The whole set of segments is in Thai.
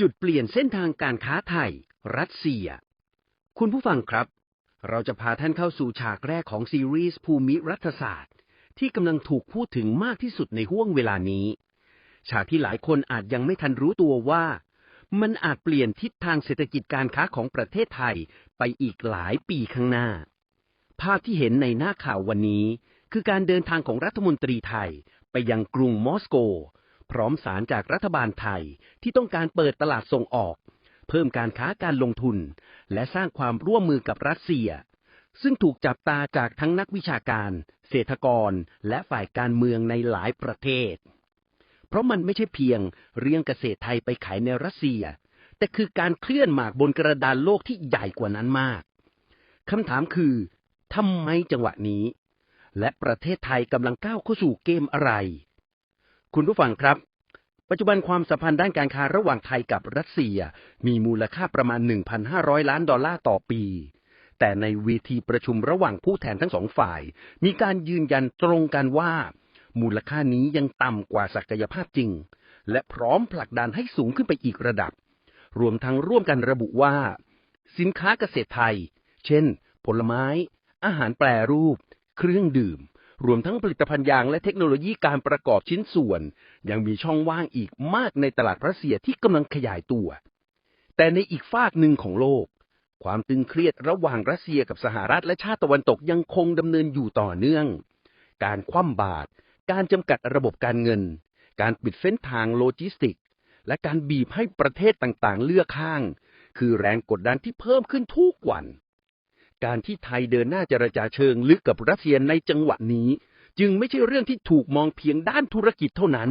จุดเปลี่ยนเส้นทางการค้าไทย รัสเซีย คุณผู้ฟังครับ เราจะพาท่านเข้าสู่ฉากแรกของซีรีส์ภูมิรัฐศาสตร์ ที่กำลังถูกพูดถึงมากที่สุดในห้วงเวลานี้ ฉากที่หลายคนอาจยังไม่ทันรู้ตัวว่า มันอาจเปลี่ยนทิศทางเศรษฐกิจการค้าของประเทศไทยไปอีกหลายปีข้างหน้า ภาพที่เห็นในหน้าข่าววันนี้ คือการเดินทางของรัฐมนตรีไทยไปยังกรุงมอสโก พร้อมสารจากรัฐบาลไทยที่ต้องการเปิดตลาดส่งออก เพิ่มการค้าการลงทุน และสร้างความร่วมมือกับรัสเซีย ซึ่งถูกจับตาจากทั้งนักวิชาการ เศรษฐกร และฝ่ายการเมืองในหลายประเทศ เพราะมันไม่ใช่เพียงเรียงเกษตรไทยไปขายในรัสเซีย แต่คือการเคลื่อนหมากบนกระดานโลกที่ใหญ่กว่านั้นมากคำถามคือทำไมจังหวะนี้ และประเทศไทยกำลังก้าวเข้าสู่เกมอะไร คุณผู้ฟังครับ ปัจจุบันความสัมพันธ์ด้านการค้าระหว่างไทยกับรัสเซีย มีมูลค่าประมาณ 1,500 ล้านดอลลาร์ต่อปี แต่ในเวทีประชุมระหว่างผู้แทนทั้งสองฝ่าย มีการยืนยันตรงกันว่า มูลค่านี้ยังต่ำกว่าศักยภาพจริง และพร้อมผลักดันให้สูงขึ้นไปอีกระดับ รวมทั้งร่วมกันระบุว่า สินค้าเกษตรไทย เช่น ผลไม้ อาหารแปรรูป เครื่องดื่ม รวมทั้งผลิตภัณฑ์ยางและเทคโนโลยีการประกอบชิ้นส่วน ยังมีช่องว่างอีกมากในตลาดรัสเซียที่กำลังขยายตัว แต่ในอีกฝากหนึ่งของโลก ความตึงเครียดระหว่างรัสเซียกับสหรัฐและชาติตะวันตกยังคงดำเนินอยู่ต่อเนื่อง การคว่ำบาตรการจำกัดระบบการเงิน การปิดเส้นทางโลจิสติก และการบีบให้ประเทศต่างๆ เลือกข้าง คือแรงกดดันที่เพิ่มขึ้นทุกวัน การที่ไทยเดินหน้าเจรจาเชิงลึกกับรัสเซียในจังหวะนี้ จึงไม่ใช่เรื่องที่ถูกมองเพียงด้านธุรกิจเท่านั้น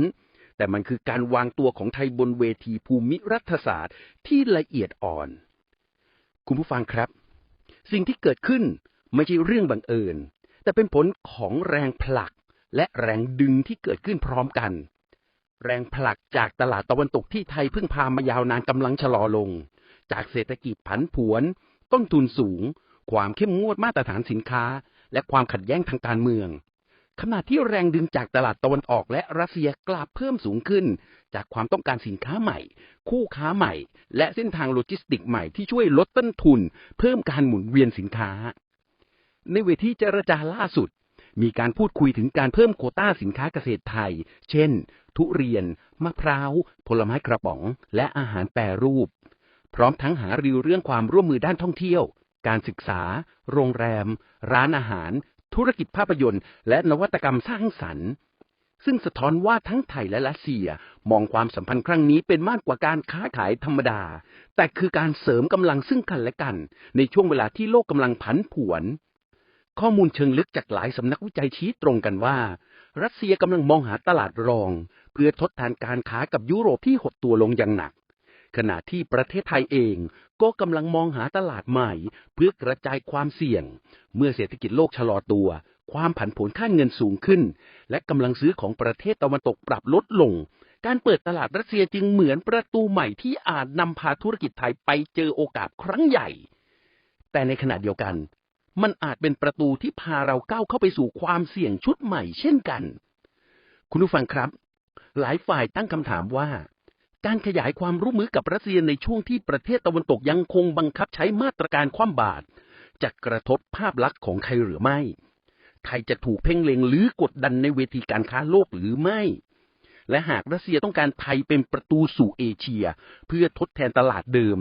แต่มันคือการวางตัวของไทยบนเวทีภูมิรัฐศาสตร์ที่ละเอียดอ่อน คุณผู้ฟังครับ สิ่งที่เกิดขึ้นไม่ใช่เรื่องบังเอิญ แต่เป็นผลของแรงผลักและแรงดึงที่เกิดขึ้นพร้อมกัน แรงผลักจากตลาดตะวันตกที่ไทยเพิ่งพามายาวนานกำลังชะลอลง จากเศรษฐกิจผันผวน ต้นทุนสูง ความเข้มงวดมาตรฐานสินค้า และความขัดแย้งทางการเมือง ขณะที่แรงดึงจากตลาดตะวันออกและรัสเซียกลับเพิ่มสูงขึ้น จากความต้องการสินค้าใหม่ คู่ค้าใหม่ และเส้นทางโลจิสติกใหม่ที่ช่วยลดต้นทุน เพิ่มการหมุนเวียนสินค้า ในเวทีเจรจาล่าสุด มีการพูดคุยถึงการเพิ่มโคต้าสินค้าเกษตรไทย เช่น ทุเรียน มะพร้าว ผลไม้กระป๋อง และอาหารแปรรูปพร้อมทั้งหารือเรื่องความร่วมมือด้านท่องเที่ยว การศึกษา โรงแรม ร้านอาหาร ธุรกิจภาพยนตร์ และนวัตกรรมสร้างสรรค์ ซึ่งสะท้อนว่าทั้งไทยและรัสเซียมองความสัมพันธ์ครั้งนี้เป็นมากกว่าการค้าขายธรรมดา แต่คือการเสริมกำลังซึ่งกันและกัน ในช่วงเวลาที่โลกกำลังผันผวน ข้อมูลเชิงลึกจากหลายสำนักวิจัยชี้ตรงกันว่า รัสเซียกำลังมองหาตลาดรอง เพื่อทดแทนการค้ากับยุโรปที่หดตัวลงอย่างหนัก ขณะที่ประเทศไทยเองก็กำลังมองหาตลาดใหม่ เพื่อกระจายความเสี่ยง เมื่อเศรษฐกิจโลกชะลอตัว ความผันผวนค่าเงินสูงขึ้น และกำลังซื้อของประเทศตะวันตกปรับลดลง การเปิดตลาดรัสเซียจึงเหมือนประตูใหม่ที่อาจนำพาธุรกิจไทยไปเจอโอกาสครั้งใหญ่ แต่ในขณะเดียวกัน มันอาจเป็นประตูที่พาเราก้าวเข้าไปสู่ความเสี่ยงชุดใหม่เช่นกัน คุณผู้ฟังครับ หลายฝ่ายตั้งคำถามว่า การขยายความร่วมมือกับรัสเซียในช่วงที่ประเทศตะวันตกยังคงบังคับใช้มาตรการคว่ำบาตรจะกระทบภาพลักษณ์ของไทยหรือไม่ ไทยจะถูกเพ่งเล็งหรือกดดันในเวทีการค้าโลกหรือไม่ และหากรัสเซียต้องการไทยเป็นประตูสู่เอเชีย เพื่อทดแทนตลาดเดิม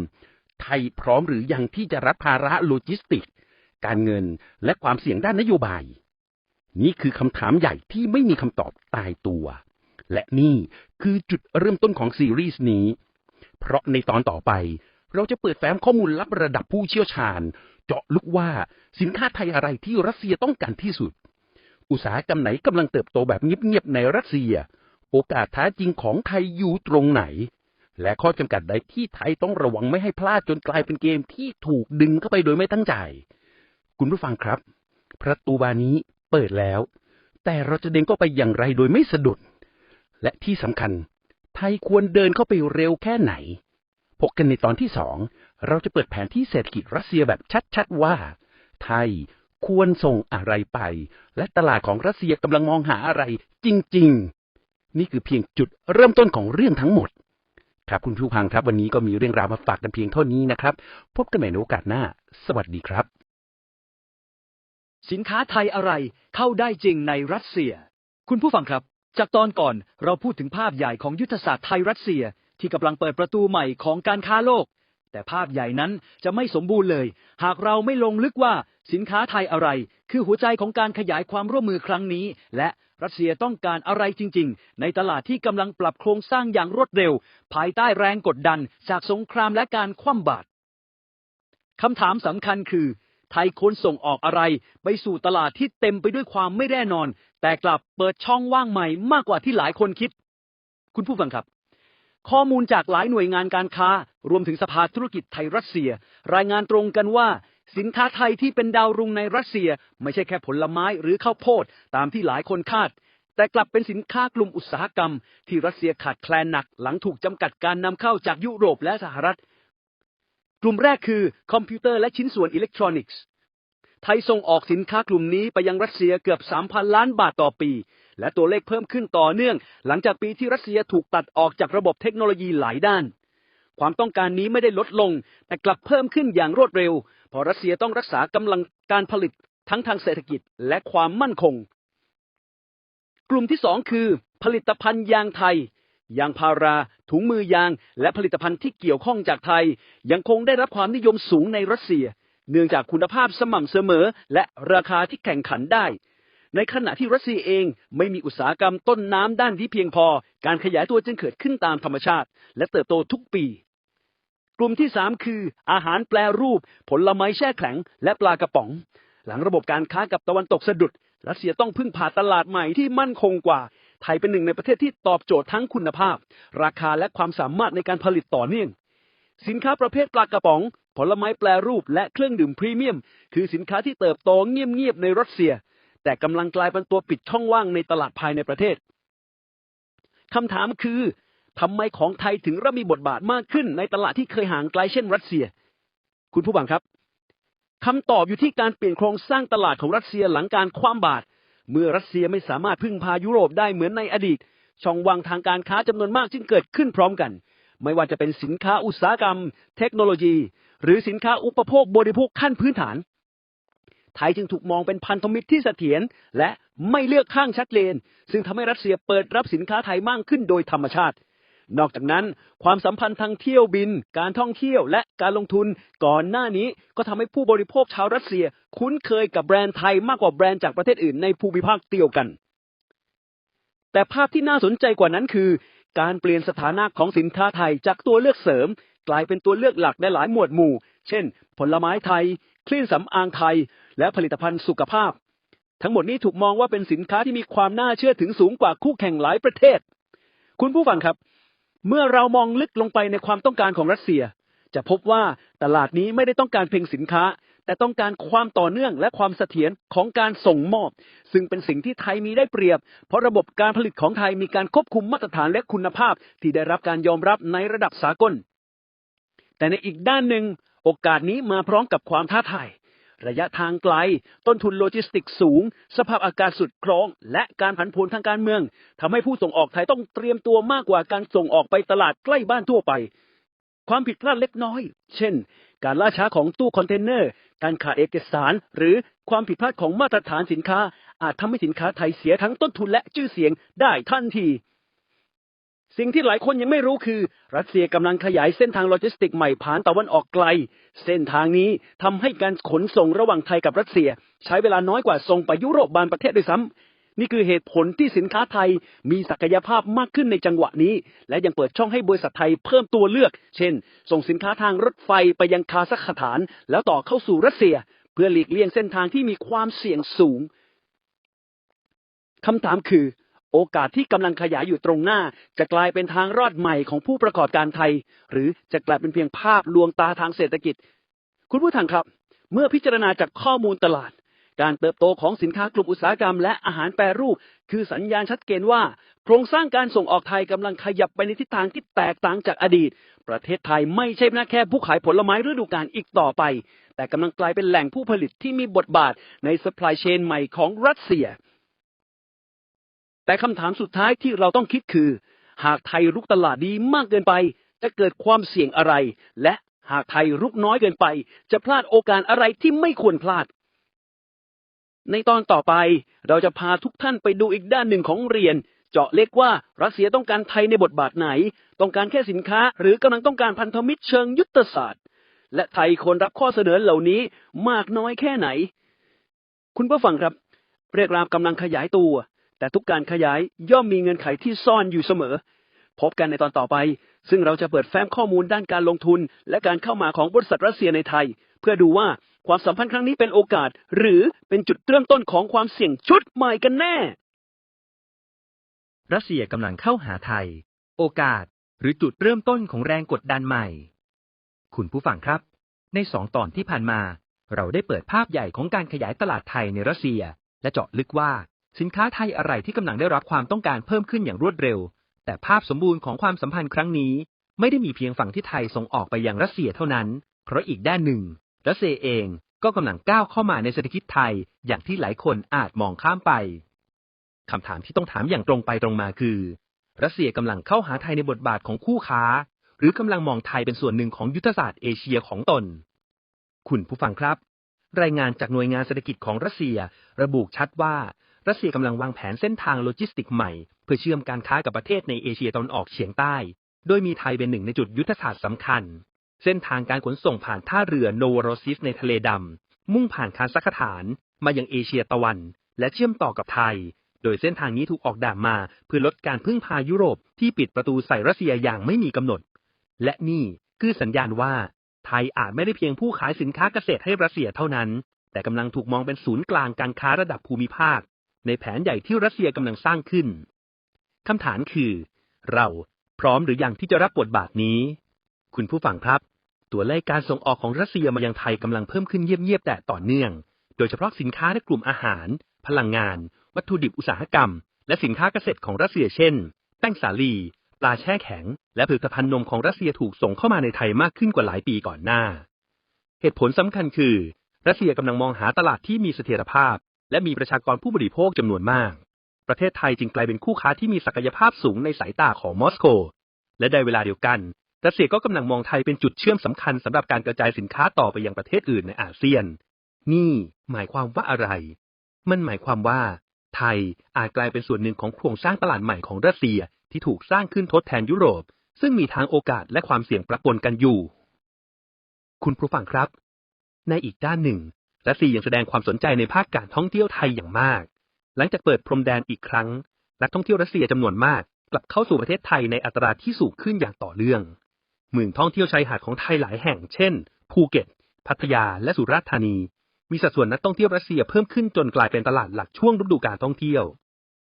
ไทยพร้อมหรือยังที่จะรับภาระโลจิสติก การเงินและความเสี่ยงด้านนโยบาย นี่คือคำถามใหญ่ที่ไม่มีคำตอบตายตัว และนี่คือจุดเริ่มต้นของซีรีส์นี้ เพราะในตอนต่อไป เราจะเปิดแฟ้มข้อมูลลับระดับผู้เชี่ยวชาญ เจาะลึกว่าสินค้าไทยอะไรที่รัสเซียต้องการที่สุด อุตสาหกรรมไหนกำลังเติบโตแบบเงียบๆในรัสเซีย โอกาสท้าจริงของไทยอยู่ตรงไหน และข้อจำกัดใดที่ไทยต้องระวังไม่ให้พลาดจนกลายเป็นเกมที่ถูกดึงเข้าไปโดยไม่ตั้งใจ คุณผู้ฟังครับ ประตูบานนี้เปิดแล้ว แต่เราจะเดินเข้าไปอย่างไรโดยไม่สะดุด และที่สำคัญ ไทยควรเดินเข้าไปเร็วแค่ไหน พบกันในตอนที่สอง เราจะเปิดแผนที่เศรษฐกิจรัสเซียแบบชัดๆว่า ไทยควรส่งอะไรไป และตลาดของรัสเซียกำลังมองหาอะไรจริง ๆ นี่คือเพียงจุดเริ่มต้นของเรื่องทั้งหมด ครับคุณผู้ฟังครับ วันนี้ก็มีเรื่องราวมาฝากกันเพียงเท่านี้นะครับ พบกันใหม่ในโอกาสหน้า สวัสดีครับ สินค้าไทยอะไรเข้าได้จริงในรัสเซีย คุณผู้ฟังครับ จากตอนก่อนเราพูดถึงภาพใหญ่ของยุทธศาสตร์ไทยรัสเซียที่กำลังเปิดประตูใหม่ของการค้าโลก แต่ภาพใหญ่นั้นจะไม่สมบูรณ์เลย หากเราไม่ลงลึกว่าสินค้าไทยอะไร คือหัวใจของการขยายความร่วมมือครั้งนี้ และรัสเซียต้องการอะไรจริง ๆ ในตลาดที่กำลังปรับโครงสร้างอย่างรวดเร็ว ภายใต้แรงกดดันจากสงครามและการคว่ำบาตรคำถามสำคัญคือ ไทยควรส่งออกอะไร ไปสู่ตลาดที่เต็มไปด้วยความไม่แน่นอน แต่กลับเปิดช่องว่างใหม่มากกว่าที่หลายคนคิด คุณผู้ฟังครับ ข้อมูลจากหลายหน่วยงานการค้า รวมถึงสภาธุรกิจไทยรัสเซีย รายงานตรงกันว่า สินค้าไทยที่เป็นดาวรุ่งในรัสเซีย ไม่ใช่แค่ผลไม้หรือข้าวโพดตามที่หลายคนคาด แต่กลับเป็นสินค้ากลุ่มอุตสาหกรรม ที่รัสเซียขาดแคลนหนักหลังถูกจำกัดการนำเข้าจากยุโรปและสหรัฐ กลุ่มแรกคือคอมพิวเตอร์และชิ้นส่วนอิเล็กทรอนิกส์ ไทยส่งออกสินค้ากลุ่มนี้ไปยังรัสเซียเกือบ 3,000 ล้านบาทต่อปี และตัวเลขเพิ่มขึ้นต่อเนื่อง หลังจากปีที่รัสเซียถูกตัดออกจากระบบเทคโนโลยีหลายด้าน ความต้องการนี้ไม่ได้ลดลง แต่กลับเพิ่มขึ้นอย่างรวดเร็ว เพราะรัสเซียต้องรักษากำลังการผลิตทั้งทางเศรษฐกิจและความมั่นคง กลุ่มที่สองคือ ผลิตภัณฑ์ยางไทยยางพารา ถุงมือยาง และผลิตภัณฑ์ที่เกี่ยวข้องจากไทย ยังคงได้รับความนิยมสูงในรัสเซีย เนื่องจากคุณภาพสม่ำเสมอ และราคาที่แข่งขันได้ ในขณะที่รัสเซียเองไม่มีอุตสาหกรรมต้นน้ำด้านที่เพียงพอ การขยายตัวจึงเกิดขึ้นตามธรรมชาติ และเติบโตทุกปี กลุ่มที่สามคือ อาหารแปรรูป ผลไม้แช่แข็ง และปลากระป๋อง หลังระบบการค้ากับตะวันตกสะดุด รัสเซียต้องพึ่งพาตลาดใหม่ที่มั่นคงกว่า ไทยเป็นหนึ่งในประเทศที่ตอบโจทย์ทั้งคุณภาพ ราคาและความสามารถในการผลิตต่อเนื่อง สินค้าประเภทปลากระป๋อง ผลไม้แปรรูปและเครื่องดื่มพรีเมียม คือสินค้าที่เติบโตเงียบๆในรัสเซีย แต่กำลังกลายเป็นตัวปิดช่องว่างในตลาดภายในประเทศคำถามคือทำไมของไทยถึงเริ่มมีบทบาทมากขึ้นในตลาดที่เคยห่างไกลเช่นรัสเซีย คุณผู้บังครับคำตอบอยู่ที่การเปลี่ยนโครงสร้างตลาดของรัสเซียหลังการคว่ำบาตรเมื่อรัสเซียไม่สามารถพึ่งพายุโรปได้เหมือนในอดีต ช่องว่างทางการค้าจำนวนมากจึงเกิดขึ้นพร้อมกัน ไม่ว่าจะเป็นสินค้าอุตสาหกรรม เทคโนโลยี หรือสินค้าอุปโภคบริโภคขั้นพื้นฐาน ไทยจึงถูกมองเป็นพันธมิตรที่เสถียรและไม่เลือกข้างชัดเจนซึ่งทำให้รัสเซียเปิดรับสินค้าไทยมากขึ้นโดยธรรมชาติ นอกจากนั้น ความสัมพันธ์ทางเที่ยวบิน การท่องเที่ยวและการลงทุนก่อนหน้านี้ก็ทำให้ผู้บริโภคชาวรัสเซีย คุ้นเคยกับแบรนด์ไทยมากกว่าแบรนด์จากประเทศอื่นในภูมิภาคเดียวกันแต่ภาพที่น่าสนใจกว่านั้นคือ การเปลี่ยนสถานะของสินค้าไทยจากตัวเลือกเสริม กลายเป็นตัวเลือกหลักในหลายหมวดหมู่ เช่น ผลไม้ไทยคลื่นสำอางไทย และผลิตภัณฑ์สุขภาพ ทั้งหมดนี้ถูกมองว่าเป็นสินค้าที่มีความน่าเชื่อถือสูงกว่าคู่แข่งหลายประเทศ คุณผู้ฟังครับ เมื่อเรามองลึกลงไปในความต้องการของรัสเซีย จะพบว่าตลาดนี้ไม่ได้ต้องการเพียงสินค้า แต่ต้องการความต่อเนื่องและความเสถียรของการส่งมอบ ซึ่งเป็นสิ่งที่ไทยมีได้เปรียบ เพราะระบบการผลิตของไทยมีการควบคุมมาตรฐานและคุณภาพ ที่ได้รับการยอมรับในระดับสากล แต่ในอีกด้านหนึ่งโอกาสนี้มาพร้อมกับความท้าทายระยะทางไกล ต้นทุนโลจิสติกสูง สภาพอากาศสุดครอง และการผันผวนทางการเมืองทำให้ผู้ส่งออกไทยต้องเตรียมตัวมากกว่าการส่งออกไปตลาดใกล้บ้านทั่วไป ความผิดพลาดเล็กน้อย เช่น การล่าช้าของตู้คอนเทนเนอร์ การขาดเอกสาร หรือความผิดพลาดของมาตรฐานสินค้า อาจทำให้สินค้าไทยเสียทั้งต้นทุนและชื่อเสียงได้ทันที สิ่งที่หลายคนยังไม่รู้คือ รัสเซียกำลังขยายเส้นทางโลจิสติกใหม่ผ่านตะวันออกไกล เส้นทางนี้ทำให้การขนส่งระหว่างไทยกับรัสเซีย ใช้เวลาน้อยกว่าส่งไปยุโรปบางประเทศด้วยซ้ำ นี่คือเหตุผลที่สินค้าไทยมีศักยภาพมากขึ้นในจังหวะนี้ และยังเปิดช่องให้บริษัทไทยเพิ่มตัวเลือก เช่น ส่งสินค้าทางรถไฟไปยังคาซัคสถาน แล้วต่อเข้าสู่รัสเซีย เพื่อหลีกเลี่ยงเส้นทางที่มีความเสี่ยงสูงคำถามคือ โอกาสที่กำลังขยายอยู่ตรงหน้า จะกลายเป็นทางรอดใหม่ของผู้ประกอบการไทย หรือจะกลายเป็นเพียงภาพลวงตาทางเศรษฐกิจ คุณผู้ทังครับ เมื่อพิจารณาจากข้อมูลตลาด การเติบโตของสินค้ากลุ่มอุตสาหกรรมและอาหารแปรรูป คือสัญญาณชัดเจนว่า โครงสร้างการส่งออกไทยกำลังขยับไปในทิศทางที่แตกต่างจากอดีต ประเทศไทยไม่ใช่แค่ผู้ขายผลไม้ฤดูกาลอีกต่อไป แต่กำลังกลายเป็นแหล่งผู้ผลิตที่มีบทบาทใน supply chain ใหม่ของรัสเซีย แต่คำถามสุดท้ายที่เราต้องคิดคือ หากไทยรุกตลาดดีมากเกินไป จะเกิดความเสี่ยงอะไร และหากไทยรุกน้อยเกินไป จะพลาดโอกาสอะไรที่ไม่ควรพลาด ในตอนต่อไปเราจะพาทุกท่านไปดูอีกด้านหนึ่งของเรียน เจาะเล็กว่ารัสเซียต้องการไทยในบทบาทไหน ต้องการแค่สินค้า หรือกำลังต้องการพันธมิตรเชิงยุทธศาสตร์ และไทยควรรับข้อเสนอเหล่านี้มากน้อยแค่ไหน คุณผู้ฟังครับ เรียกรามกำลังขยายตัว แต่ทุกการขยายย่อมมีเงื่อนไขที่ซ่อนอยู่เสมอ พบกันในตอนต่อไป ซึ่งเราจะเปิดแฟ้มข้อมูลด้านการลงทุน และการเข้ามาของบริษัทรัสเซียในไทย เพื่อดูว่าความสัมพันธ์ครั้งนี้เป็นโอกาส หรือเป็นจุดเริ่มต้นของความเสี่ยงชุดใหม่กันแน่ รัสเซียกำลังเข้าหาไทย โอกาส หรือจุดเริ่มต้นของแรงกดดันใหม่ คุณผู้ฟังครับ ในสองตอนที่ผ่านมา เราได้เปิดภาพใหญ่ของการขยายตลาดไทยในรัสเซีย และเจาะลึกว่าสินค้าไทยอะไรที่กำลังได้รับความต้องการเพิ่มขึ้นอย่างรวดเร็ว แต่ภาพสมบูรณ์ของความสัมพันธ์ครั้งนี้ ไม่ได้มีเพียงฝั่งที่ไทยส่งออกไปยังรัสเซียเท่านั้น เพราะอีกด้านหนึ่ง รัสเซียเองก็กำลังก้าวเข้ามาในเศรษฐกิจไทยอย่างที่หลายคนอาจมองข้ามไปคำถามที่ต้องถามอย่างตรงไปตรงมาคือ รัสเซียกำลังเข้าหาไทยในบทบาทของคู่ค้า หรือกำลังมองไทยเป็นส่วนหนึ่งของยุทธศาสตร์เอเชียของตน คุณผู้ฟังครับ รายงานจากหน่วยงานเศรษฐกิจของรัสเซียระบุชัดว่ารัสเซียกำลังวางแผนเส้นทางโลจิสติกใหม่ เพื่อเชื่อมการค้ากับประเทศในเอเชียตะวันออกเฉียงใต้ โดยมีไทยเป็นหนึ่งในจุดยุทธศาสตร์สำคัญ เส้นทางการขนส่งผ่านท่าเรือโนวโรซิสในทะเลดำ มุ่งผ่านคาซัคสถานมายังเอเชียตะวัน และเชื่อมต่อกับไทย โดยเส้นทางนี้ถูกออกแบบมาเพื่อลดการพึ่งพายุโรปที่ปิดประตูใส่รัสเซียอย่างไม่มีกำหนด และนี่คือสัญญาณว่า ไทยอาจไม่ได้เพียงผู้ขายสินค้าเกษตรให้รัสเซียเท่านั้น แต่กำลังถูกมองเป็นศูนย์กลางการค้าระดับภูมิภาค ในแผนใหญ่ที่รัสเซียกำลังสร้างขึ้นคำถามคือ เราพร้อมหรือยังที่จะรับบทบาทนี้ คุณผู้ฟังครับ ตัวเลขการส่งออกของรัสเซียมายังไทยกำลังเพิ่มขึ้นเงียบๆแต่ต่อเนื่อง โดยเฉพาะสินค้าในกลุ่มอาหาร พลังงาน วัตถุดิบอุตสาหกรรม และสินค้าเกษตรของรัสเซียเช่น แป้งสาลี ปลาแช่แข็ง และผลิตภัณฑ์นมของรัสเซียถูกส่งเข้ามาในไทยมากขึ้นกว่าหลายปีก่อนหน้า เหตุผลสำคัญคือ รัสเซียกำลังมองหาตลาดที่มีเสถียรภาพ และมีประชากรผู้บริโภคจำนวนมาก ประเทศไทยจึงกลายเป็นคู่ค้าที่มีศักยภาพสูงในสายตาของมอสโกและในเวลาเดียวกัน รัสเซียก็กำลังมองไทยเป็นจุดเชื่อมสำคัญสำหรับการกระจายสินค้าต่อไปยังประเทศอื่นในอาเซียน นี่หมายความว่าอะไร มันหมายความว่า ไทยอาจกลายเป็นส่วนหนึ่งของโครงสร้างตลาดใหม่ของรัสเซียที่ถูกสร้างขึ้นทดแทนยุโรป ซึ่งมีทั้งโอกาสและความเสี่ยงประปนกันอยู่ คุณผู้ฟังครับ ในอีกด้านหนึ่ง รัสเซียยังแสดงความสนใจในภาคการท่องเที่ยวไทยอย่างมาก หลังจากเปิดพรมแดนอีกครั้งนักท่องเที่ยวรัสเซียจำนวนมากกลับเข้าสู่ประเทศไทยในอัตราที่สูงขึ้นอย่างต่อเนื่อง เมืองท่องเที่ยวชายหาดของไทยหลายแห่ง เช่น ภูเก็ต พัทยา และสุราษฎร์ธานี มีสัดส่วนนักท่องเที่ยวรัสเซียเพิ่มขึ้นจนกลายเป็นตลาดหลักช่วงฤดูการท่องเที่ยว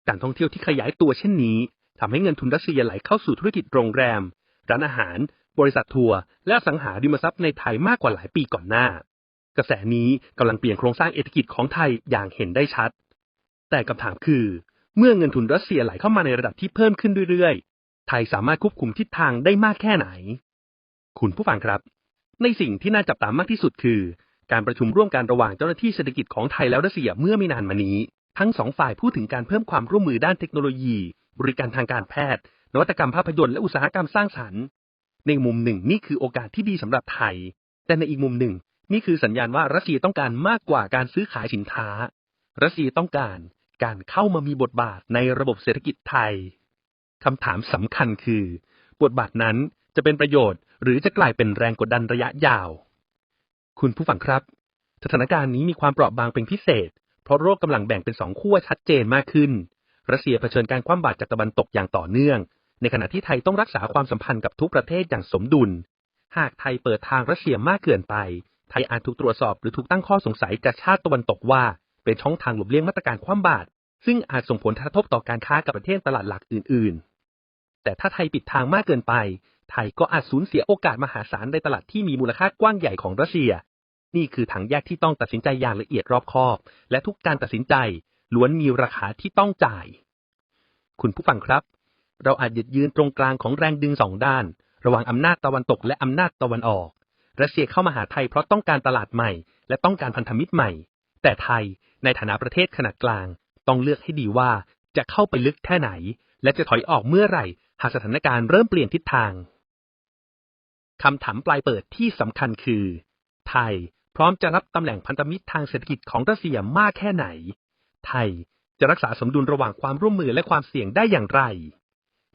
การท่องเที่ยวที่ขยายตัวเช่นนี้ทำให้เงินทุนรัสเซียไหลเข้าสู่ธุรกิจโรงแรม ร้านอาหาร บริษัททัวร์ และสังหาริมทรัพย์ในไทยมากกว่าหลายปีก่อนหน้า กระแสนี้กำลังเปลี่ยนโครงสร้างเศรษฐกิจของไทยอย่างเห็นได้ชัด แต่คำถามคือ เมื่อเงินทุนรัสเซียไหลเข้ามาในระดับที่เพิ่มขึ้นเรื่อยๆ ไทยสามารถควบคุมทิศทางได้มากแค่ไหน คุณผู้ฟังครับ ในสิ่งที่น่าจับตามากที่สุดคือ การประชุมร่วมกันระหว่างเจ้าหน้าที่เศรษฐกิจของไทยและรัสเซียเมื่อไม่นานมานี้ ทั้งสองฝ่ายพูดถึงการเพิ่มความร่วมมือด้านเทคโนโลยี บริการทางการแพทย์ นวัตกรรมภาพยนตร์และอุตสาหกรรมสร้างสรรค์ ในมุมหนึ่งนี่คือโอกาสที่ดีสำหรับไทย แต่ในอีกมุมหนึ่ง นี่คือสัญญาณว่ารัสเซียต้องการมากกว่าการซื้อขายสินค้า รัสเซียต้องการการเข้ามามีบทบาทในระบบเศรษฐกิจไทยคำถามสำคัญคือ บทบาทนั้นจะเป็นประโยชน์ หรือจะกลายเป็นแรงกดดันระยะยาว คุณผู้ฟังครับ สถานการณ์นี้มีความเปราะบางเป็นพิเศษ เพราะโรคกำลังแบ่งเป็นสองขั้วชัดเจนมากขึ้น รัสเซียเผชิญการคว่ำบาตรจากตะวันตกอย่างต่อเนื่อง ในขณะที่ไทยต้องรักษาความสัมพันธ์กับทุกประเทศอย่างสมดุล หากไทยเปิดทางรัสเซียมากเกินไป ไทยอาจถูกตรวจสอบหรือถูกตั้งข้อสงสัยจากชาติตะวันตกว่า เป็นช่องทางหลบเลี่ยงมาตรการคว่ำบาตรซึ่งอาจส่งผลกระทบต่อการค้ากับประเทศตลาดหลักอื่น ๆ แต่ถ้าไทยปิดทางมากเกินไป ไทยก็อาจสูญเสียโอกาสมหาศาลในตลาดที่มีมูลค่ากว้างใหญ่ของรัสเซีย นี่คือทางแยกที่ต้องตัดสินใจอย่างละเอียดรอบคอบ และทุกการตัดสินใจล้วนมีราคาที่ต้องจ่าย คุณผู้ฟังครับ เราอาจหยุดยืนตรงกลางของแรงดึงสองด้าน ระหว่างอำนาจตะวันตกและอำนาจตะวันออก รัสเซียเข้ามาหาไทยเพราะต้องการตลาดใหม่ และต้องการพันธมิตรใหม่ แต่ไทยในฐานะประเทศขนาดกลาง ต้องเลือกให้ดีว่าจะเข้าไปลึกแค่ไหน และจะถอยออกเมื่อไหร่ หากสถานการณ์เริ่มเปลี่ยนทิศทาง คำถามปลายเปิดที่สำคัญคือ ไทยพร้อมจะรับตำแหน่งพันธมิตรทางเศรษฐกิจของรัสเซียมากแค่ไหน ไทยจะรักษาสมดุลระหว่างความร่วมมือและความเสี่ยงได้อย่างไร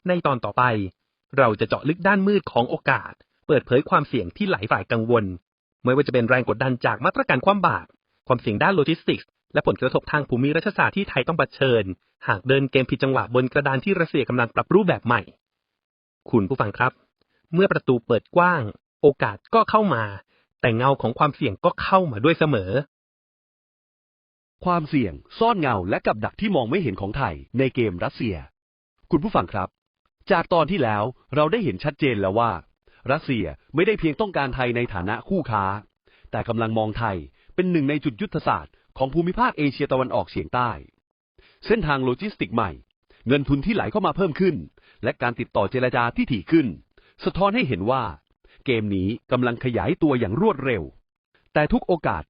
ในตอนต่อไป เราจะเจาะลึกด้านมืดของโอกาส เปิดเผยความเสี่ยงที่หลายฝ่ายกังวล ไม่ว่าจะเป็นแรงกดดันจากมาตรการคว่ำบาตรความเสี่ยงด้านโลจิสติกส์และผลกระทบทางภูมิรัฐศาสตร์ที่ไทยต้องเผชิญ หากเดินเกมผิดจังหวะบนกระดานที่รัสเซียกำลังปรับรูปแบบใหม่ คุณผู้ฟังครับ เมื่อประตูเปิดกว้าง โอกาสก็เข้ามา แต่เงาของความเสี่ยงก็เข้ามาด้วยเสมอ ความเสี่ยง ซ่อนเงาและกับดักที่มองไม่เห็นของไทยในเกมรัสเซีย คุณผู้ฟังครับ จากตอนที่แล้วเราได้เห็นชัดเจนแล้วว่า รัสเซียไม่ได้เพียงต้องการไทยในฐานะคู่ค้า แต่กำลังมองไทยเป็นหนึ่งในจุดยุทธศาสตร์ของภูมิภาคเอเชียตะวันออกเฉียงใต้ เส้นทางโลจิสติกใหม่ เงินทุนที่ไหลเข้ามาเพิ่มขึ้น และการติดต่อเจรจาที่ถี่ขึ้น สะท้อนให้เห็นว่า เกมนี้กำลังขยายตัวอย่างรวดเร็ว แต่ทุกโอกาส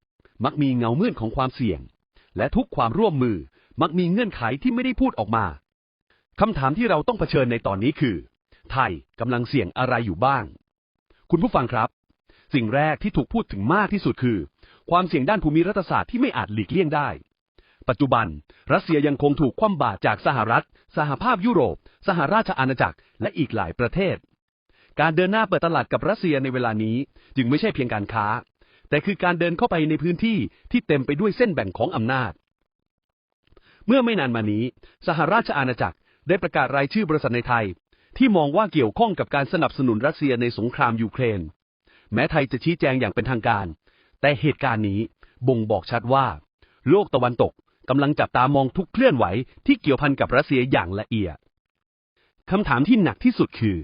มักมีเงามืดของความเสี่ยง และทุกความร่วมมือมักมีเงื่อนไขที่ไม่ได้พูดออกมาคำถามที่เราต้องเผชิญในตอนนี้คือ ไทยกำลังเสี่ยงอะไรอยู่บ้าง คุณผู้ฟังครับ สิ่งแรกที่ถูกพูดถึงมากที่สุดคือ ความเสี่ยงด้านภูมิรัฐศาสตร์ที่ไม่อาจหลีกเลี่ยงได้ ปัจจุบัน รัสเซียยังคงถูกคว่ำบาตรจากสหรัฐ สหภาพยุโรป สหราชอาณาจักร และอีกหลายประเทศ การเดินหน้าเปิดตลาดกับรัสเซียในเวลานี้ จึงไม่ใช่เพียงการค้า แต่คือการเดินเข้าไปในพื้นที่ที่เต็มไปด้วยเส้นแบ่งของอำนาจ เมื่อไม่นานมานี้ สหราชอาณาจักรได้ประกาศรายชื่อบริษัทในไทย ที่มองว่าเกี่ยวข้องกับการสนับสนุนรัสเซียในสงครามยูเครน แม้ไทยจะชี้แจงอย่างเป็นทางการ แต่เหตุการณ์นี้บ่งบอกชัดว่า โลกตะวันตกกำลังจับตามองทุกเคลื่อนไหวที่เกี่ยวพันกับรัสเซียอย่างละเอียดคำถามที่หนักที่สุดคือ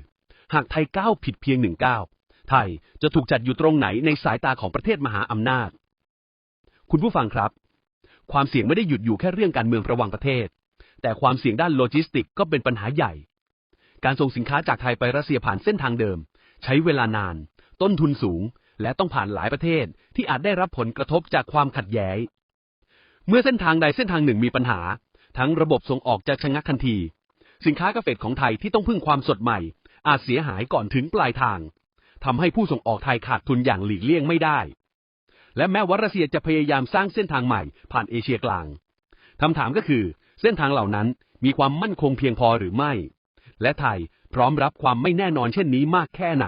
หากไทยก้าวผิดเพียงหนึ่งก้าวไทยจะถูกจัดอยู่ตรงไหนในสายตาของประเทศมหาอำนาจ คุณผู้ฟังครับ ความเสี่ยงไม่ได้หยุดอยู่แค่เรื่องการเมืองระหว่างประเทศ แต่ความเสี่ยงด้านโลจิสติกก็เป็นปัญหาใหญ่ การส่งสินค้าจากไทยไปรัสเซียผ่านเส้นทางเดิม ใช้เวลานาน ต้นทุนสูง และต้องผ่านหลายประเทศที่อาจได้รับผลกระทบจากความขัดแย้งเมื่อเส้นทางใดเส้นทางหนึ่งมีปัญหา ทั้งระบบส่งออกจะชะงักทันที สินค้าเกษตของไทยที่ต้องพึ่งความสดใหม่ อาจเสียหายก่อนถึงปลายทางทำให้ผู้ส่งออกไทยขาดทุนอย่างหลีกเลี่ยงไม่ได้ และแม้ว่ารัสเซียจะพยายามสร้างเส้นทางใหม่ผ่านเอเชียกลางคำถามก็คือ เส้นทางเหล่านั้นมีความมั่นคงเพียงพอหรือไม่ และไทยพร้อมรับความไม่แน่นอนเช่นนี้มากแค่ไหน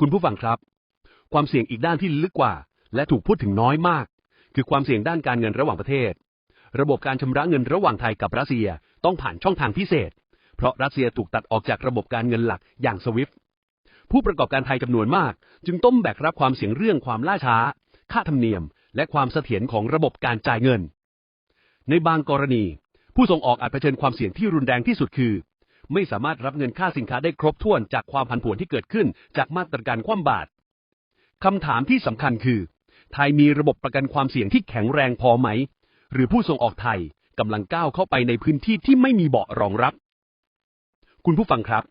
คุณผู้ฟังครับ ความเสี่ยงอีกด้านที่ลึกกว่า และถูกพูดถึงน้อยมาก คือความเสี่ยงด้านการเงินระหว่างประเทศ ระบบการชำระเงินระหว่างไทยกับรัสเซียต้องผ่านช่องทางพิเศษ เพราะรัสเซียถูกตัดออกจากระบบการเงินหลักอย่างสวิฟผู้ประกอบการไทยจำนวนมาก จึงต้องแบกรับความเสี่ยงเรื่องความล่าช้า ค่าธรรมเนียม และความเสถียรของระบบการจ่ายเงิน ในบางกรณี ผู้ส่งออกอาจเผชิญความเสี่ยงที่รุนแรงที่สุดคือ ไม่สามารถรับเงินค่าสินค้าได้ครบถ้วนจากความผันผวนที่เกิดขึ้นจากมาตรการคว่ำบาตรคำถามที่สำคัญคือ ไทยมีระบบประกันความเสี่ยงที่แข็งแรงพอไหม หรือผู้ส่งออกไทยกำลังก้าวเข้าไปในพื้นที่ที่ไม่มีเบาะรองรับ คุณผู้ฟังครับ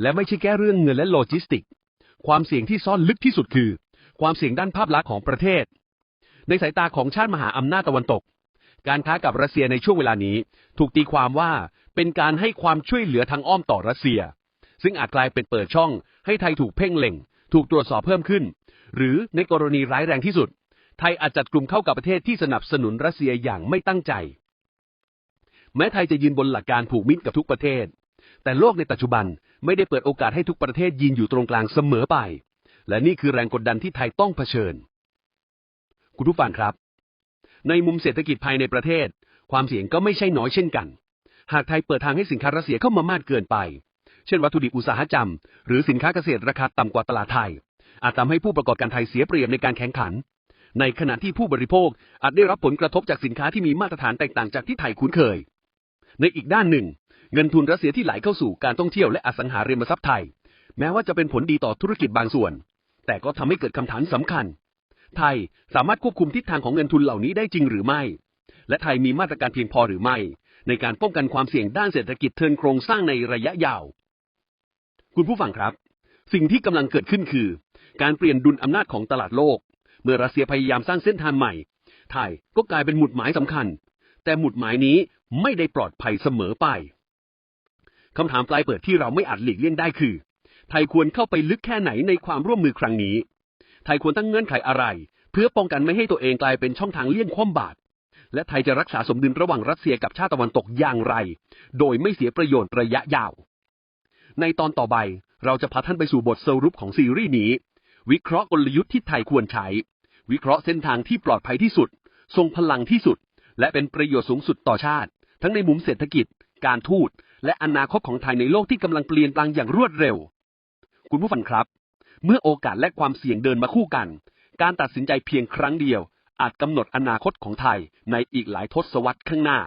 และไม่ใช่แค่เรื่องเงินและโลจิสติก ความเสี่ยงที่ซ่อนลึกที่สุดคือ ความเสี่ยงด้านภาพลักษณ์ของประเทศ ในสายตาของชาติมหาอำนาจตะวันตก การค้ากับรัสเซียในช่วงเวลานี้ ถูกตีความว่าเป็นการให้ความช่วยเหลือทางอ้อมต่อรัสเซีย ซึ่งอาจกลายเป็นเปิดช่อง ให้ไทยถูกเพ่งเล็ง ถูกตรวจสอบเพิ่มขึ้น หรือในกรณีร้ายแรงที่สุด ไทยอาจจัดกลุ่มเข้ากับประเทศที่สนับสนุนรัสเซียอย่างไม่ตั้งใจ แม้ไทยจะยืนบนหลักการผูกมิตรกับทุกประเทศ แต่โลกในปัจจุบันไม่ได้เปิดโอกาสให้ทุกประเทศยืนอยู่ตรงกลางเสมอไป และนี่คือแรงกดดันที่ไทยต้องเผชิญ คุณผู้ฟังครับ ในมุมเศรษฐกิจภายในประเทศ ความเสี่ยงก็ไม่ใช่น้อยเช่นกัน หากไทยเปิดทางให้สินค้ารัสเซียเข้ามามากเกินไป เช่นวัตถุดิบอุตสาหกรรม หรือสินค้าเกษตรราคาต่ำกว่าตลาดไทย อาจทำให้ผู้ประกอบการไทยเสียเปรียบในการแข่งขัน ในขณะที่ผู้บริโภคอาจได้รับผลกระทบจากสินค้าที่มีมาตรฐานแตกต่างจากที่ไทยคุ้นเคย ในอีกด้านหนึ่ง เงินทุนรัสเซียที่ไหลเข้าสู่การท่องเที่ยวและอสังหาริมทรัพย์ไทย แม้ว่าจะเป็นผลดีต่อธุรกิจบางส่วน แต่ก็ทำให้เกิดคำถามสำคัญ ไทยสามารถควบคุมทิศทางของเงินทุนเหล่านี้ได้จริงหรือไม่ และไทยมีมาตรการเพียงพอหรือไม่ ในการป้องกันความเสี่ยงด้านเศรษฐกิจเทินโครงสร้างในระยะยาว คุณผู้ฟังครับ สิ่งที่กำลังเกิดขึ้นคือ การเปลี่ยนดุลอำนาจของตลาดโลก เมื่อรัสเซียพยายามสร้างเส้นทางใหม่ ไทยก็กลายเป็นหมุดหมายสำคัญ แต่หมุดหมายนี้ไม่ได้ปลอดภัยเสมอไป คำถามปลายเปิดที่เราไม่อาจหลีกเลี่ยงได้คือ ไทยควรเข้าไปลึกแค่ไหนในความร่วมมือครั้งนี้ ไทยควรตั้งเงื่อนไขอะไร เพื่อป้องกันไม่ให้ตัวเองกลายเป็นช่องทางเลี่ยงคว่ำบาตรและไทยจะรักษาสมดุลระหว่างรัสเซียกับชาติตะวันตกอย่างไร โดยไม่เสียประโยชน์ระยะยาว ในตอนต่อไปเราจะพาท่านไปสู่บทสรุปของซีรีส์นี้ วิเคราะห์กลยุทธ์ที่ไทยควรใช้ วิเคราะห์เส้นทางที่ปลอดภัยที่สุด ทรงพลังที่สุด และเป็นประโยชน์สูงสุดต่อชาติ ทั้งในมุมเศรษฐกิจ การทูต และอนาคตของไทยในโลกที่กำลังเปลี่ยนแปลงอย่างรวดเร็ว คุณผู้ฟังครับ เมื่อโอกาสและความเสี่ยงเดินมาคู่กัน การตัดสินใจเพียงครั้งเดียว อาจกำหนดอนาคตของไทยในอีกหลายทศวรรษข้างหน้า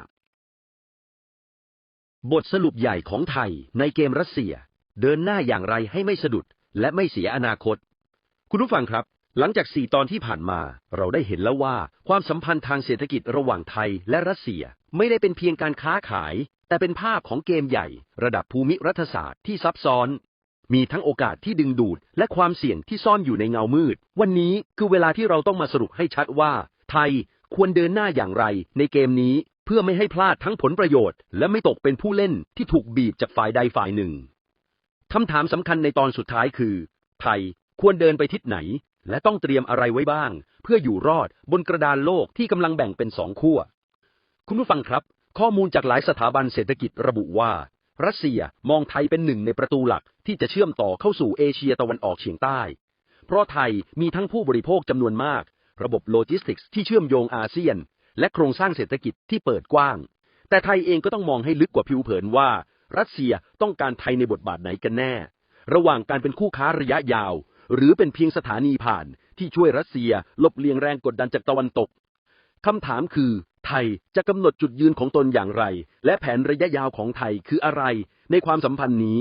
บทสรุปใหญ่ของไทยในเกมรัสเซีย เดินหน้าอย่างไรให้ไม่สะดุดและไม่เสียอนาคต คุณผู้ฟังครับ หลังจากสี่ตอนที่ผ่านมา เราได้เห็นแล้วว่าความสัมพันธ์ทางเศรษฐกิจระหว่างไทยและรัสเซีย ไม่ได้เป็นเพียงการค้าขาย แต่เป็นภาพของเกมใหญ่ ระดับภูมิรัฐศาสตร์ที่ซับซ้อน มีทั้งโอกาสที่ดึงดูด และความเสี่ยงที่ซ่อนอยู่ในเงามืด วันนี้คือเวลาที่เราต้องมาสรุปให้ชัดว่า ไทยควรเดินหน้าอย่างไรในเกมนี้เพื่อไม่ให้พลาดทั้งผลประโยชน์ และไม่ตกเป็นผู้เล่นที่ถูกบีบจากฝ่ายใดฝ่ายหนึ่งคำถามสำคัญในตอนสุดท้ายคือ ไทยควรเดินไปทิศไหน และต้องเตรียมอะไรไว้บ้าง เพื่ออยู่รอดบนกระดานโลกที่กำลังแบ่งเป็นสองขั้ว คุณผู้ฟังครับ ข้อมูลจากหลายสถาบันเศรษฐกิจระบุว่า รัสเซียมองไทยเป็นหนึ่งในประตูหลักที่จะเชื่อมต่อเข้าสู่เอเชียตะวันออกเฉียงใต้ เพราะไทยมีทั้งผู้บริโภคจำนวนมาก ระบบโลจิสติกส์ที่เชื่อมโยงอาเซียน และโครงสร้างเศรษฐกิจที่เปิดกว้าง แต่ไทยเองก็ต้องมองให้ลึกกว่าผิวเผินว่า รัสเซียต้องการไทยในบทบาทไหนกันแน่ ระหว่างการเป็นคู่ค้าระยะยาว หรือเป็นเพียงสถานีผ่านที่ช่วยรัสเซียลบเลียงแรงกดดันจากตะวันตกคำถามคือ ไทยจะกำหนดจุดยืนของตนอย่างไร และแผนระยะยาวของไทยคืออะไรในความสัมพันธ์นี้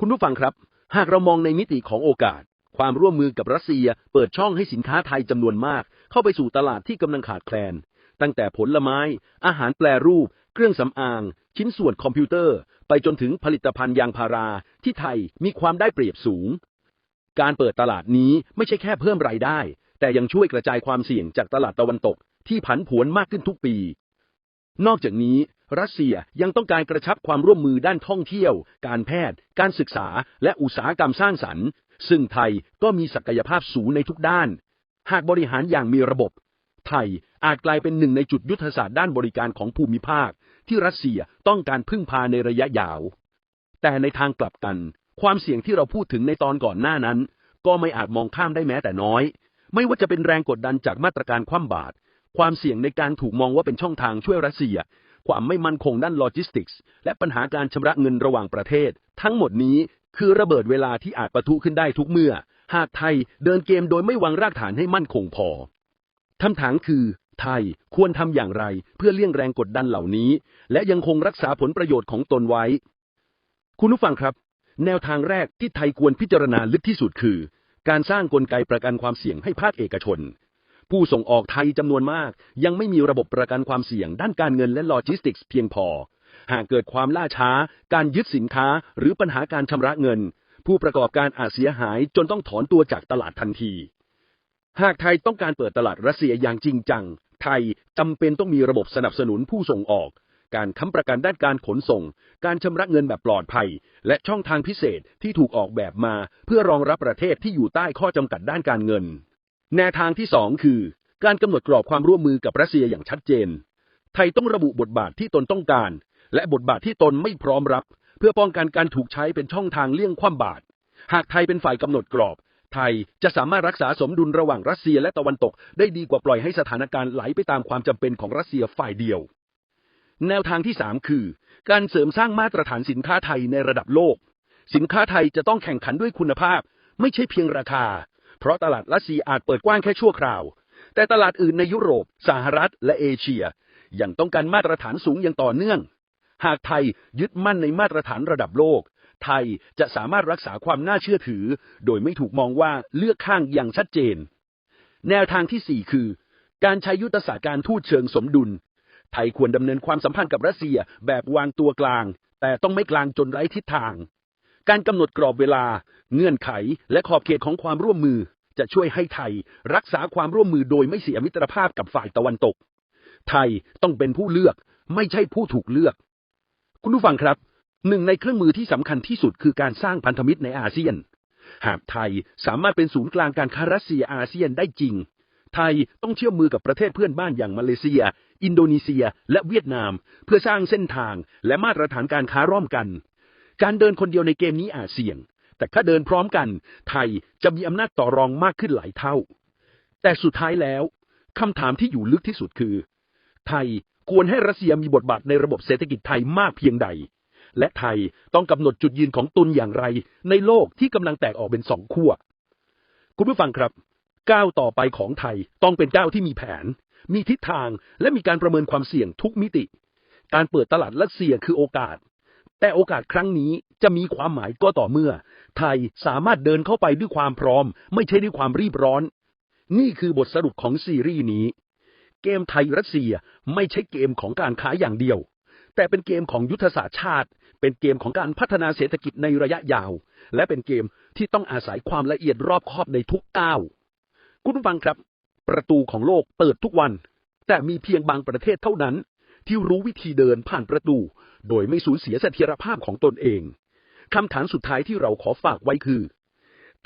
คุณผู้ฟังครับ หากเรามองในมิติของโอกาส ความร่วมมือกับรัสเซีย เปิดช่องให้สินค้าไทยจำนวนมาก เข้าไปสู่ตลาดที่กำลังขาดแคลน ตั้งแต่ผลไม้ อาหารแปรรูป เครื่องสำอาง ชิ้นส่วนคอมพิวเตอร์ ไปจนถึงผลิตภัณฑ์ยางพาราที่ไทยมีความได้เปรียบสูง การเปิดตลาดนี้ไม่ใช่แค่เพิ่มรายได้ แต่ยังช่วยกระจายความเสี่ยงจากตลาดตะวันตก ที่ผันผวนมากขึ้นทุกปี นอกจากนี้ รัสเซียยังต้องการกระชับความร่วมมือด้านท่องเที่ยว การแพทย์ การศึกษา และอุตสาหกรรมสร้างสรรค์ ซึ่งไทยก็มีศักยภาพสูงในทุกด้าน หากบริหารอย่างมีระบบ ไทยอาจกลายเป็นหนึ่งในจุดยุทธศาสตร์ด้านบริการของภูมิภาค ที่รัสเซียต้องการพึ่งพาในระยะยาว แต่ในทางกลับกัน ความเสี่ยงที่เราพูดถึงในตอนก่อนหน้านั้น ก็ไม่อาจมองข้ามได้แม้แต่น้อยไม่ว่าจะเป็นแรงกดดันจากมาตรการคว่ำบาตร ความเสี่ยงในการถูกมองว่าเป็นช่องทางช่วยรัสเซีย ความไม่มั่นคงด้านโลจิสติกส์ และปัญหาการชำระเงินระหว่างประเทศ ทั้งหมดนี้คือระเบิดเวลาที่อาจปะทุขึ้นได้ทุกเมื่อ หากไทยเดินเกมโดยไม่วางรากฐานให้มั่นคงพอคำถามคือ ไทยควรทำอย่างไรเพื่อเลี่ยงแรงกดดันเหล่านี้ และยังคงรักษาผลประโยชน์ของตนไว้ คุณผู้ฟังครับ แนวทางแรกที่ไทยควรพิจารณาลึกที่สุดคือ การสร้างกลไกประกันความเสี่ยงให้ภาคเอกชน ผู้ส่งออกไทยจำนวนมาก ยังไม่มีระบบประกันความเสี่ยงด้านการเงินและโลจิสติกส์เพียงพอ หากเกิดความล่าช้า การยึดสินค้า หรือปัญหาการชำระเงิน ผู้ประกอบการอาจเสียหายจนต้องถอนตัวจากตลาดทันที หากไทยต้องการเปิดตลาดรัสเซียอย่างจริงจัง ไทยจำเป็นต้องมีระบบสนับสนุนผู้ส่งออก การค้ำประกันด้านการขนส่ง การชำระเงินแบบปลอดภัย และช่องทางพิเศษที่ถูกออกแบบมา เพื่อรองรับประเทศที่อยู่ใต้ข้อจำกัดด้านการเงิน แนวทางที่สองคือ การกำหนดกรอบความร่วมมือกับรัสเซียอย่างชัดเจน ไทยต้องระบุบทบาทที่ตนต้องการ และบทบาทที่ตนไม่พร้อมรับ เพื่อป้องกันการถูกใช้เป็นช่องทางเลี่ยงคว่ำบาตรหากไทยเป็นฝ่ายกำหนดกรอบ ไทยจะสามารถรักษาสมดุลระหว่างรัสเซียและตะวันตก ได้ดีกว่าปล่อยให้สถานการณ์ไหลไปตามความจำเป็นของรัสเซียฝ่ายเดียว แนวทางที่สามคือ การเสริมสร้างมาตรฐานสินค้าไทยในระดับโลก สินค้าไทยจะต้องแข่งขันด้วยคุณภาพ ไม่ใช่เพียงราคา เพราะตลาดรัสเซียอาจเปิดกว้างแค่ชั่วคราว แต่ตลาดอื่นในยุโรป สหรัฐ และเอเชีย ยังต้องการมาตรฐานสูงอย่างต่อเนื่อง หากไทยยึดมั่นในมาตรฐานระดับโลก ไทยจะสามารถรักษาความน่าเชื่อถือ โดยไม่ถูกมองว่าเลือกข้างอย่างชัดเจน แนวทางที่สี่คือ การใช้ยุทธศาสตร์การทูตเชิงสมดุล ไทยควรดำเนินความสัมพันธ์กับรัสเซียแบบวางตัวกลาง แต่ต้องไม่กลางจนไร้ทิศทาง การกำหนดกรอบเวลา เงื่อนไข และขอบเขตของความร่วมมือ จะช่วยให้ไทย รักษาความร่วมมือโดยไม่เสียมิตรภาพกับฝ่ายตะวันตก ไทยต้องเป็นผู้เลือก ไม่ใช่ผู้ถูกเลือก คุณผู้ฟังครับ หนึ่งในเครื่องมือที่สำคัญที่สุดคือการสร้างพันธมิตรในอาเซียน หากไทยสามารถเป็นศูนย์กลางการค้ารัสเซียอาเซียนได้จริง ไทยต้องเชื่อมมือกับประเทศเพื่อนบ้านอย่างมาเลเซีย อินโดนีเซีย และเวียดนาม เพื่อสร้างเส้นทางและมาตรฐานการค้าร่วมกัน การเดินคนเดียวในเกมนี้อาจเสี่ยง แต่ถ้าเดินพร้อมกัน ไทยจะมีอำนาจต่อรองมากขึ้นหลายเท่า แต่สุดท้ายแล้วคำถามที่อยู่ลึกที่สุดคือ ไทยควรให้รัสเซียมีบทบาทในระบบเศรษฐกิจไทยมากเพียงใด และไทยต้องกำหนดจุดยืนของตนอย่างไร ในโลกที่กำลังแตกออกเป็นสองขั้ว คุณผู้ฟังครับก้าวต่อไปของไทยต้องเป็นก้าวที่มีแผน มีทิศทางและมีการประเมินความเสี่ยงทุกมิติ การเปิดตลาดรัสเซียคือโอกาส แต่โอกาสครั้งนี้จะมีความหมายก็ต่อเมื่อ ไทยสามารถเดินเข้าไปด้วยความพร้อม ไม่ใช่ด้วยความรีบร้อน นี่คือบทสรุปของซีรีส์นี้ เกมไทยรัสเซียไม่ใช่เกมของการค้าอย่างเดียว แต่เป็นเกมของยุทธศาสตร์ชาติ เป็นเกมของการพัฒนาเศรษฐกิจในระยะยาว และเป็นเกมที่ต้องอาศัยความละเอียดรอบคอบในทุกก้าวคุณฟังครับ ประตูของโลกเปิดทุกวัน แต่มีเพียงบางประเทศเท่านั้น ที่รู้วิธีเดินผ่านประตู โดยไม่สูญเสียเสถียรภาพของตนเองคำถามสุดท้ายที่เราขอฝากไว้คือ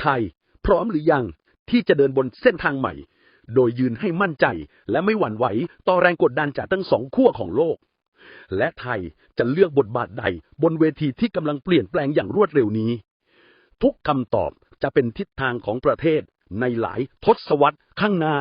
ไทยพร้อมหรือยังที่จะเดินบนเส้นทางใหม่ โดยยืนให้มั่นใจและไม่หวั่นไหวต่อแรงกดดันจากทั้งสองขั้วของโลก และไทยจะเลือกบทบาทใดบนเวทีที่กำลังเปลี่ยนแปลงอย่างรวดเร็วนี้ ทุกคำตอบจะเป็นทิศทางของประเทศในหลายทศวรรษข้างหน้า